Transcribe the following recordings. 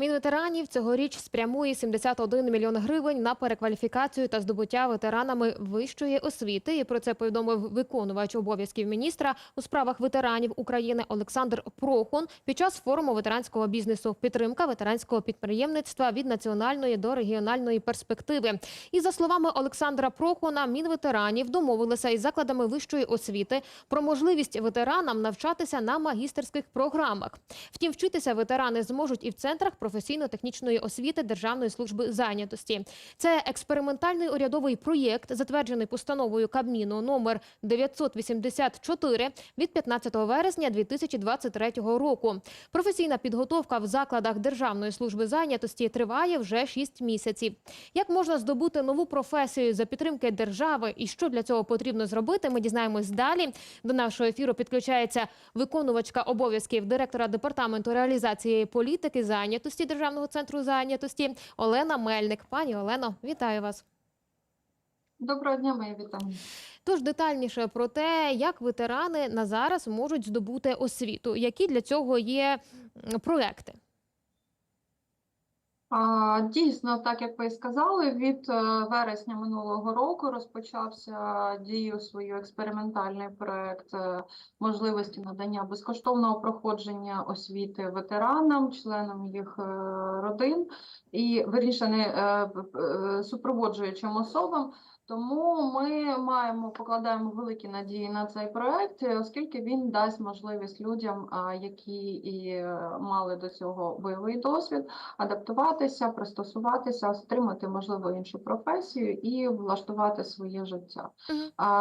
Мінветеранів цьогоріч спрямує 71 мільйон гривень на перекваліфікацію та здобуття ветеранами вищої освіти. І про це повідомив виконувач обов'язків міністра у справах ветеранів України Олександр Прохун під час форуму ветеранського бізнесу. Підтримка ветеранського підприємництва від національної до регіональної перспективи. І за словами Олександра Прохуна, мінветеранів домовилися із закладами вищої освіти про можливість ветеранам навчатися на магістерських програмах. Втім, вчитися ветерани зможуть і в центрах професійно-технічної освіти Державної служби зайнятості. Це експериментальний урядовий проєкт, затверджений постановою Кабміну номер 984 від 15 вересня 2023 року. Професійна підготовка в закладах Державної служби зайнятості триває вже 6 місяців. Як можна здобути нову професію за підтримки держави і що для цього потрібно зробити, ми дізнаємось далі. До нашого ефіру підключається виконувачка обов'язків директора департаменту реалізації політики зайнятості Державного центру зайнятості Олена Мельник. Пані Олено, вітаю вас. Доброго дня, моє вітання. Тож детальніше про те, як ветерани на зараз можуть здобути освіту, які для цього є проекти. Дійсно, так як ви сказали, від е, вересня минулого року розпочався дію свою експериментальний проект е, можливості надання безкоштовного проходження освіти ветеранам, членам їх е, родин і вирішені е, е, супроводжуючим особам. Тому ми маємо покладаємо великі надії на цей проект, е, оскільки він дасть можливість людям, які і е, мали до цього бойовий досвід, адаптуватися, пристосуватися, отримати можливо іншу професію і влаштувати своє життя.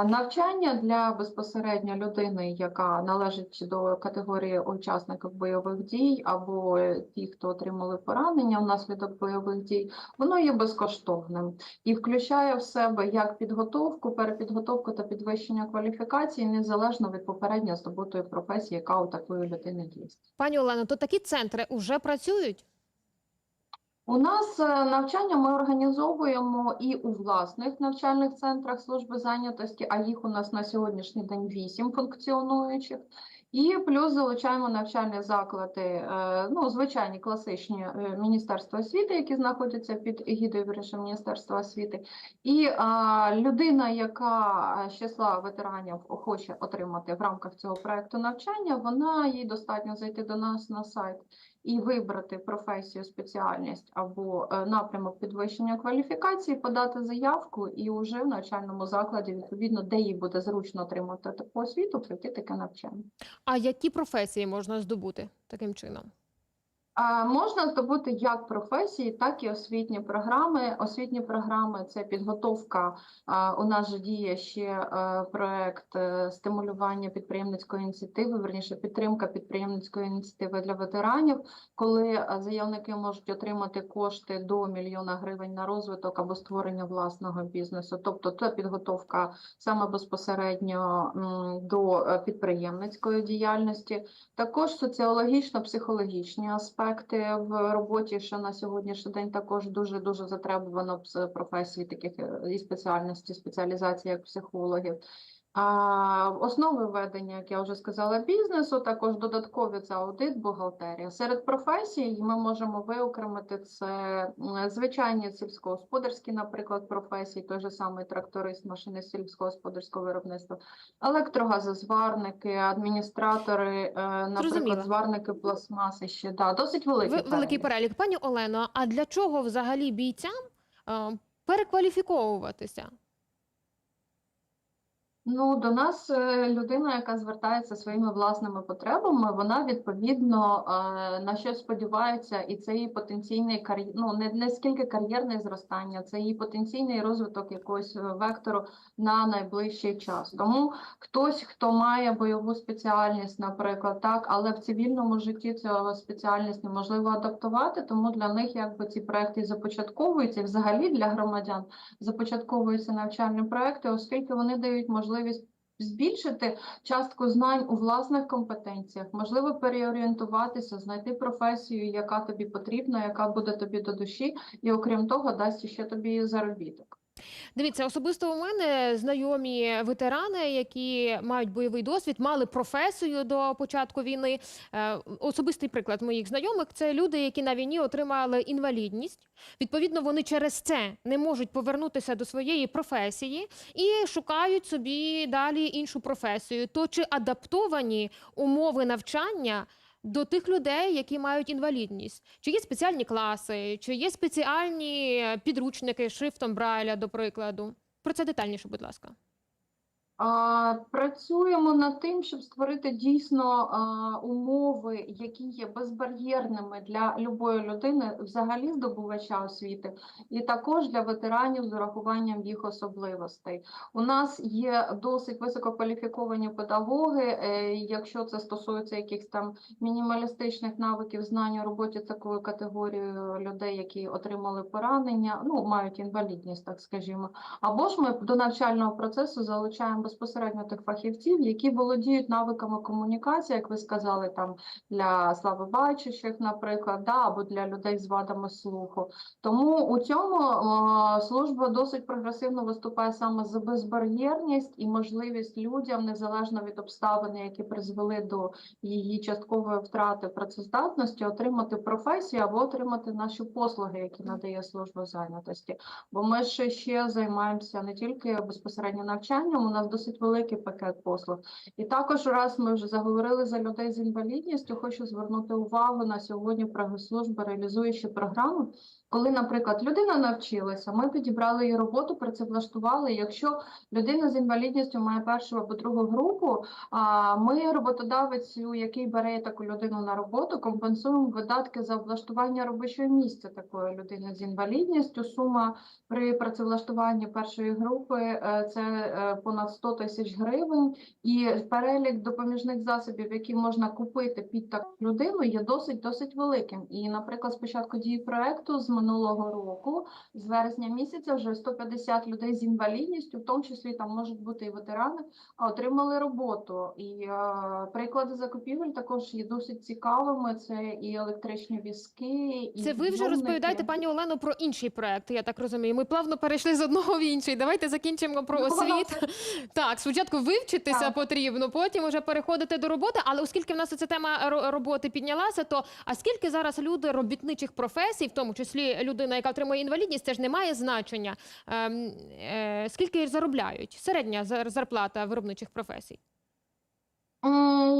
Навчання для безпосередньо людини, яка належить до категорії учасників бойових дій, або ті, хто отримали поранення внаслідок бойових дій, воно є безкоштовним і включає в себе як підготовку, перепідготовку та підвищення кваліфікації незалежно від попередньо здобутої професії, яка у такої людини є. Пані Олено, то такі центри вже працюють? У нас е, навчання ми організовуємо і у власних навчальних центрах служби зайнятості, а їх у нас на сьогоднішній день вісім функціонуючих. І плюс залучаємо навчальні заклади, е, ну звичайні класичні е, міністерства освіти, які знаходяться під егідою вирішення Міністерства освіти. І а, людина, яка е, з числа ветеранів хоче отримати в рамках цього проекту навчання, вона їй достатньо зайти до нас на сайт і вибрати професію, спеціальність або е, напрямок підвищення кваліфікації, подати заявку і вже в навчальному закладі, відповідно, де їй буде зручно отримати таку освіту, пройти таке навчання. А які професії можна здобути таким чином? Можна здобути як професії, так і освітні програми. Освітні програми це підготовка. У нас же діє ще е, проект е, стимулювання підприємницької ініціативи, верніше підтримка підприємницької ініціативи для ветеранів, коли е, заявники можуть отримати кошти до мільйона гривень на розвиток або створення власного бізнесу. Тобто це підготовка саме безпосередньо до підприємницької діяльності. Також соціологічно-психологічні аспекти в роботі, що на сьогоднішній день також дуже дуже затребувано з професії таких е, і спеціальності, спеціалізації як психологів. А основи ведення, як я вже сказала, бізнесу, також додаткові це аудит, бухгалтерія. Серед професій ми можемо виокремити це звичайні сільськогосподарські, наприклад, професії, той же самий тракторист, машинист сільськогосподарського виробництва, електрогазозварники, адміністратори, е, наприклад, Зрозуміла. зварники пластмаси ще да, досить великий. Ви, великий перелік. перелік. Пані Олено, а для чого взагалі бійцям е, перекваліфіковуватися? Ну, до нас е, людина, яка звертається своїми власними потребами, вона відповідно е, на щось сподівається, і це її потенційний кар'єр, ну не, не скільки кар'єрне зростання, це її потенційний розвиток якогось е, вектору на найближчий час. Тому хтось, хто має бойову спеціальність, наприклад, так, але в цивільному житті цього спеціальність неможливо адаптувати, тому для них якби ці проекти започатковуються, взагалі для громадян започатковуються навчальні проекти, оскільки вони дають можливість збільшити частку знань у власних компетенціях, можливо, переорієнтуватися, знайти професію, яка тобі потрібна, яка буде тобі до душі, і окрім того, дасть ще тобі заробіток. Дивіться, особисто у мене знайомі ветерани, які мають бойовий досвід, мали професію до початку війни. Е, Особистий приклад моїх знайомих це люди, які на війні отримали інвалідність. Відповідно, вони через це не можуть повернутися до своєї професії і шукають собі далі іншу професію. То чи адаптовані умови навчання? До тих людей, які мають інвалідність, чи є спеціальні класи, чи є спеціальні е, підручники шрифтом Брайля, до прикладу? Про це детальніше, будь ласка. Працюємо над тим, щоб створити дійсно умови, які є безбар'єрними для любої людини, взагалі здобувача освіти, і також для ветеранів з урахуванням їх особливостей. У нас є досить висококваліфіковані педагоги, е, якщо це стосується якихось там мінімалістичних навиків знань у роботі такою категорією людей, які отримали поранення, ну мають інвалідність, так скажімо. Або ж ми до навчального процесу залучаємо безпосередньо тих фахівців, які володіють навиками комунікації, як ви сказали, там для слабобачущих, наприклад, да, або для людей з вадами слуху. Тому у цьому е, служба досить прогресивно виступає саме за безбар'єрність і можливість людям, незалежно від обставин, які призвели до її часткової втрати працездатності, отримати професію або отримати наші послуги, які надає служба зайнятості. Бо ми ще, ще займаємося не тільки безпосередньо навчанням, у нас досить великий пакет послуг. І також, раз ми вже заговорили за людей з інвалідністю, хочу звернути увагу на сьогодні прес-служба реалізуючи програму. Коли, наприклад, людина навчилася, ми підібрали її роботу, працевлаштували. Якщо людина з інвалідністю має першу або другу групу, а ми роботодавецю, який бере таку людину на роботу, компенсуємо видатки за облаштування робочого місця такої людини з інвалідністю. Сума при працевлаштуванні першої групи е, це е, понад 100 тисяч гривень, і перелік допоміжних засобів, які можна купити під таку людину, є досить досить великим. І, наприклад, з початку дії проекту з минулого року, з вересня місяця, вже 150 людей з інвалідністю, в тому числі там можуть бути і ветерани, отримали роботу. І е, приклади закупівель також є досить цікавими. Це і електричні візки, і Це ви вже розповідаєте, пані Олено, про інший проект. Я так розумію. Ми плавно перейшли з одного в інший. Давайте закінчимо про Ну, освіт. Так, спочатку вивчитися Так. потрібно, потім вже переходити до роботи. Але оскільки в нас ця тема ро- роботи піднялася, то а скільки зараз люди робітничих професій, в тому числі людина, яка отримує інвалідність, це ж не має значення. Ем, е, скільки заробляють? Середня зар- зарплата виробничих професій.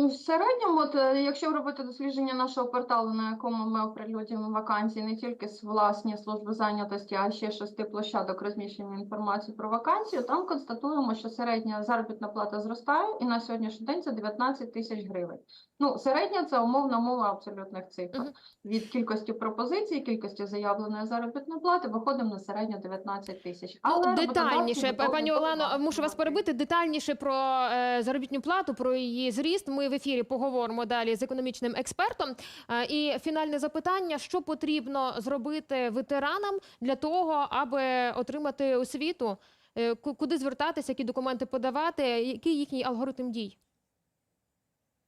В середньому, от, е, якщо робити дослідження нашого порталу, на якому ми оприлюднюємо вакансії не тільки з власні служби зайнятості, а ще шести площадок розміщення інформації про вакансію, там констатуємо, що середня заробітна плата зростає, і на сьогоднішній день це 19 тисяч гривень. Ну, середня це умовна мова абсолютних цифр. Мгм. Від кількості пропозицій, кількості заявленої заробітної плати виходимо на середньо 19 тисяч. Ну, роботодавці детальніше, пані Олено, мушу вас перебити. Детальніше про е, заробітну плату, про її зріст. Ми в ефірі поговоримо далі з економічним експертом. Е, і фінальне запитання: що потрібно зробити ветеранам для того, аби отримати освіту? Е, ку- Куди звертатися, які документи подавати, який їхній алгоритм дій?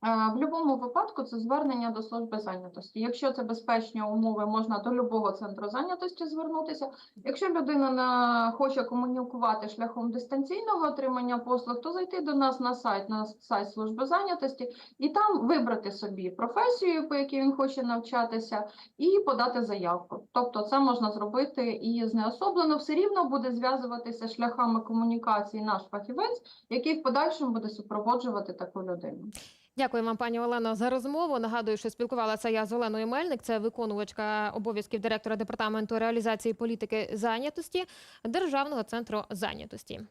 Е, В будь-якому випадку це звернення до служби зайнятості. Якщо це безпечні умови, можна до любого центру зайнятості звернутися. Якщо людина не хоче комунікувати шляхом дистанційного отримання послуг, то зайти до нас на сайт, на сайт служби зайнятості, і там вибрати собі професію, по якій він хоче навчатися, і подати заявку. Тобто, це можна зробити і знеособлено. Все рівно буде зв'язуватися шляхами комунікації наш фахівець, який в подальшому буде супроводжувати таку людину. Дякую вам, пані Олено, за розмову. Нагадую, що спілкувалася я з Оленою Мельник, це виконувачка обов'язків директора департаменту реалізації політики зайнятості Державного центру зайнятості.